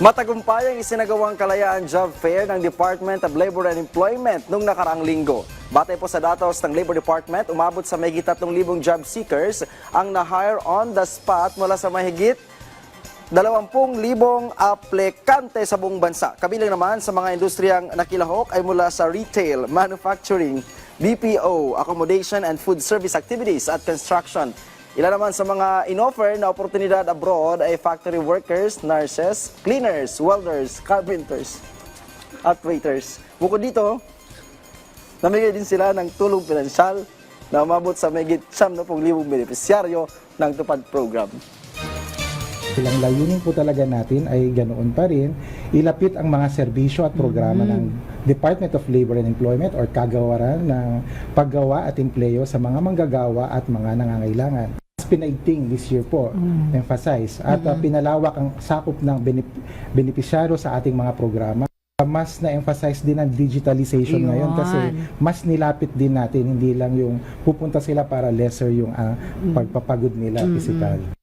Matagumpay ang isinagawang kalayaan job fair ng Department of Labor and Employment nung nakaraang linggo. Batay po sa datos ng Labor Department, umabot sa mahigit 3,000 job seekers ang na-hire on the spot mula sa mahigit 20,000 aplikante sa buong bansa. Kabilang naman sa mga industriyang nakilahok ay mula sa retail, manufacturing, BPO, accommodation and food service activities at construction. Ilan naman sa mga inoffer na oportunidad abroad ay factory workers, nurses, cleaners, welders, carpenters, at waiters. Bukod dito, namigay din sila ng tulong pinansyal na umabot sa mahigit 10,000 benepisyaryo ng tupad program. Silang layunin po talaga natin ay ganoon pa rin, ilapit ang mga serbisyo at programa ng Department of Labor and Employment or kagawaran ng paggawa at empleyo sa mga manggagawa at mga nangangailangan. Pinaigting this year po, emphasize, at uh, pinalawak ang sakop ng benep- benepisyaryo sa ating mga programa. Mas na-emphasize din ang digitalization Iyon. ngayon kasi mas nilapit din natin, hindi lang yung pupunta sila para lesser yung ah, pagpapagod nila physical.